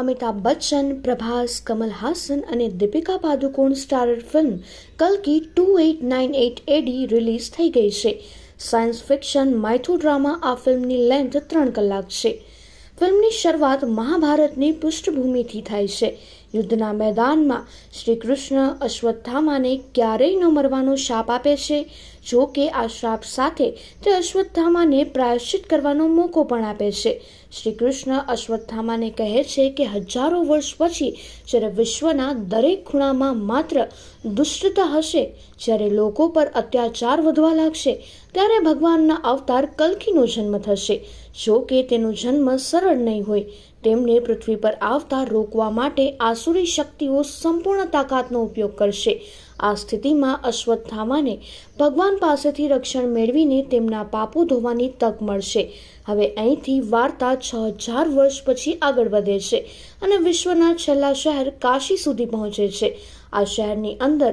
અમિતાભ બચ્ચન, પ્રભાસ, કમલ હાસન અને Deepika Padukone starrer film કલ્કી two eight nine eight AD release થઈ ગઈ છે. સાયન્સ ફિક્શન માઇથો ડ્રામા આ ફિલ્મની લેન્થ ત્રણ કલાક છે. ફિલ્મની શરૂઆત મહાભારતની પૃષ્ઠભૂમિથી થાય છે. યુદ્ધના મેદાનમાં શ્રી કૃષ્ણ અશ્વત્થામાને ક્યારેય ન મરવાનો શાપ આપે છે. જો કે આ શ્રાપ સાથે તે અશ્વત્થામાને પ્રાયશ્ચિત કરવાનો મોકો પણ આપે છે. શ્રી કૃષ્ણ અશ્વત્થામાને કહે છે કે હજારો વર્ષ પછી જ્યારે વિશ્વના દરેક ખૂણામાં માત્ર દુષ્ટતા હશે, જ્યારે લોકો પર અત્યાચાર વધવા લાગશે, ત્યારે ભગવાનના અવતાર કલ્કીનો જન્મ થશે. જો કે તેનો જન્મ સરળ નહીં હોય, તેમને પૃથ્વી પર આવતા રોકવા માટે આસુરી શક્તિઓ સંપૂર્ણ તાકાતનો ઉપયોગ કરશે. આ સ્થિતિમાં અશ્વત્થામાને ભગવાન પાસેથી રક્ષણ મેળવીને તેમના પાપો ધોવાની તક મળશે. હવે અહીંથી વાર્તા છ હજાર વર્ષ પછી આગળ વધે છે અને વિશ્વના છેલ્લા શહેર કાશી સુધી પહોંચે છે. આ શહેરની અંદર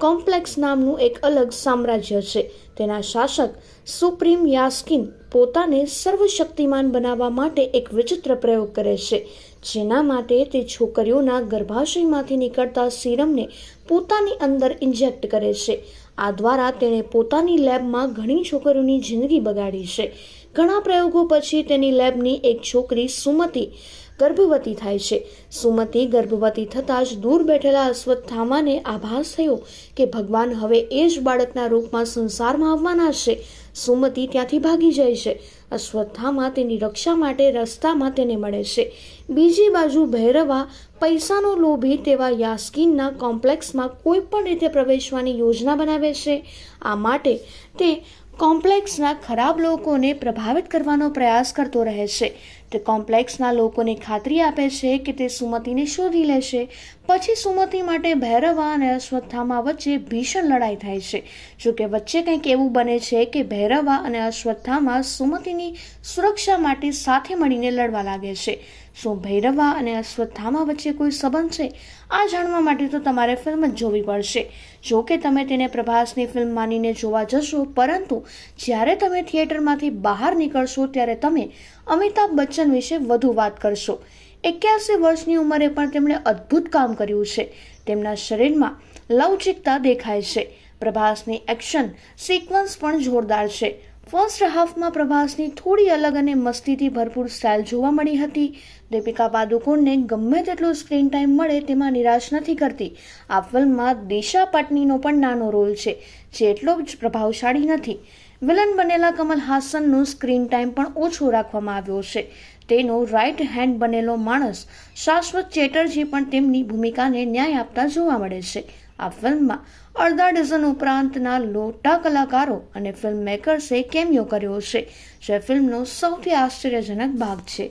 કોમ્પ્લેક્સ નામનું એક અલગ સામ્રાજ્ય છે. તેના શાસક સુપ્રીમ યાસ્કિન પોતાને સર્વશક્તિમાન બનાવવા માટે એક વિચિત્ર પ્રયોગ કરે છે. જેના માટે તે છોકરીઓના ગર્ભાશયમાંથી નીકળતા સીરમને પોતાની અંદર ઇન્જેક્ટ કરે છે. આ દ્વારા તેણે પોતાની લેબમાં ઘણી છોકરીઓની જિંદગી બગાડી છે. ઘણા પ્રયોગો પછી તેની લેબની એક છોકરી સુમતિ ગર્ભવતી થાય છે. સુમતિ ગર્ભવતી થતાં જ દૂર બેઠેલા અશ્વત્થામાને આભાસ થયો કે ભગવાન હવે એ જ બાળકના રૂપમાં સંસારમાં આવવાના છે. સુમતિ ત્યાંથી ભાગી જાય છે. અશ્વત્થામા તેની રક્ષા માટે રસ્તામાં તેને મળે છે. બીજી બાજુ ભૈરવા પૈસાનો લોભી તેવા યાસ્કિનના કોમ્પ્લેક્સમાં કોઈ પણ રીતે પ્રવેશવાની યોજના બનાવે છે. આ માટે તે કોમ્પ્લેક્સના ખરાબ લોકોને પ્રભાવિત કરવાનો પ્રયાસ કરતો રહે છે. તે કોમ્પ્લેક્સના લોકોને ખાતરી આપે છે કે તે સુમતીને શોધી લેશે. પછી સુમતી માટે ભૈરવા અને અશ્વત્થામા વચ્ચે ભીષણ લડાઈ થાય છે. જોકે વચ્ચે કંઈક એવું બને છે કે ભૈરવા અને અશ્વત્થામા સુમતીની સુરક્ષા માટે સાથે મળીને લડવા લાગે છે. શું ભૈરવા અને અશ્વત્થામા વચ્ચે કોઈ સંબંધ છે? આ જાણવા માટે તો તમારે ફિલ્મ જ જોવી પડશે. જો કે તમે તેને પ્રભાસની ફિલ્મ માનીને જોવા જશો, પરંતુ જ્યારે તમે થિયેટરમાંથી બહાર નીકળશો, ત્યારે તમે અમિતાભ બચ્ચન વિશે વધુ વાત કરશો. એક્યાસી વર્ષની ઉંમરે પણ તેમણે અદ્ભુત કામ કર્યું છે. તેમના શરીરમાં લવચિકતા દેખાય છે. પ્રભાસની એક્શન સિક્વન્સ પણ જોરદાર છે. ફર્સ્ટ હાફમાં પ્રભાસની થોડી અલગ અને મસ્તીથી ભરપૂર સ્ટાઇલ જોવા મળી હતી. દીપિકા પાદુકોણને ગમે તેટલો સ્ક્રીન ટાઈમ મળે તેમાં નિરાશ નથી કરતી. આ ફિલ્મમાં દિશા પટનીનો પણ નાનો રોલ છે, જે એટલો જ પ્રભાવશાળી નથી. વિલન બનેલા કમલ હાસનનો સ્ક્રીન ટાઈમ પણ ઓછો રાખવામાં આવ્યો છે. તેનો રાઇટ હેન્ડ બનેલો માણસ શાશ્વત ચેટર્જી પણ તેમની ભૂમિકાને ન્યાય આપતા જોવા મળે છે. આ ફિલ્મમાં અડધા ડઝન ઉપરાંતના લોટા કલાકારો અને ફિલ્મ મેકર્સે કેમિયો કર્યો છે, જે ફિલ્મનો સૌથી આશ્ચર્યજનક ભાગ છે.